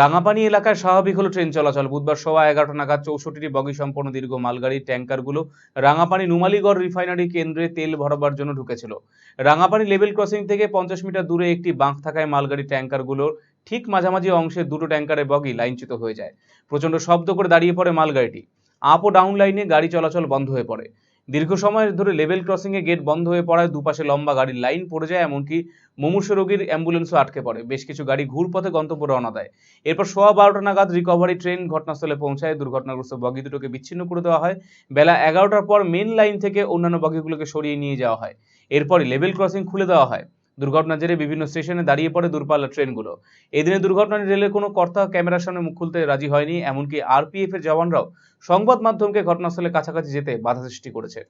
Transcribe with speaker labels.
Speaker 1: রাঙাপানি এলাকায় স্বাভাবিক হলো ট্রেন চলাচল। বুধবার সোয়া এগারোটা নাগাদ চৌষট্টিটি বগি সম্পন্ন দীর্ঘ মালগাড়ি, ট্যাঙ্কারগুলো রাঙাপানি নুমালিগড় রিফাইনারি কেন্দ্রে তেল ভরাবার জন্য ঢুকেছিল। রাঙাপানি লেভেল ক্রসিং থেকে পঞ্চাশ মিটার দূরে একটি বাঁক থাকায় মালগাড়ি, ট্যাঙ্কারগুলোর ঠিক মাঝামাঝি অংশে দুটো ট্যাঙ্কারের বগি লাইনচ্যুত হয়ে যায়। প্রচণ্ড শব্দ করে দাঁড়িয়ে পড়ে মালগাড়িটি। আপ ও ডাউন লাইনে গাড়ি চলাচল বন্ধ হয়ে পড়ে। দীর্ঘ সময় ধরে লেভেল ক্রসিংয়ে গেট বন্ধ হয়ে পড়ায় দুপাশে লম্বা গাড়ির লাইন পড়ে যায়, এমনকি মুমূর্ষ রোগীর অ্যাম্বুলেন্সও আটকে পড়ে। বেশ কিছু গাড়ি ঘুরপথে গন্তব্য রওনা দেয়। এরপর সোয়া বারোটা নাগাদ রিকভারি ট্রেন ঘটনাস্থলে পৌঁছায়। দুর্ঘটনাগ্রস্ত বগি দুটোকে বিচ্ছিন্ন করে দেওয়া হয়। বেলা এগারোটার পর মেন লাইন থেকে অন্যান্য বগিগুলোকে সরিয়ে নিয়ে যাওয়া হয়। এরপরই লেভেল ক্রসিং খুলে দেওয়া হয়। দুর্ঘটনার জেরে বিভিন্ন স্টেশনে দাঁড়িয়ে পড়ে দূরপাল্লা ট্রেনগুলো। এই দিনে দুর্ঘটনায় রেলের কোনো কর্তা ক্যামেরার সামনে মুখ খুলতে রাজি হয়নি, এমনকি আরপিএফ এর জওয়ানরাও সংবাদ মাধ্যমকে ঘটনাস্থলে কাছাকাছি যেতে বাধা সৃষ্টি করেছে।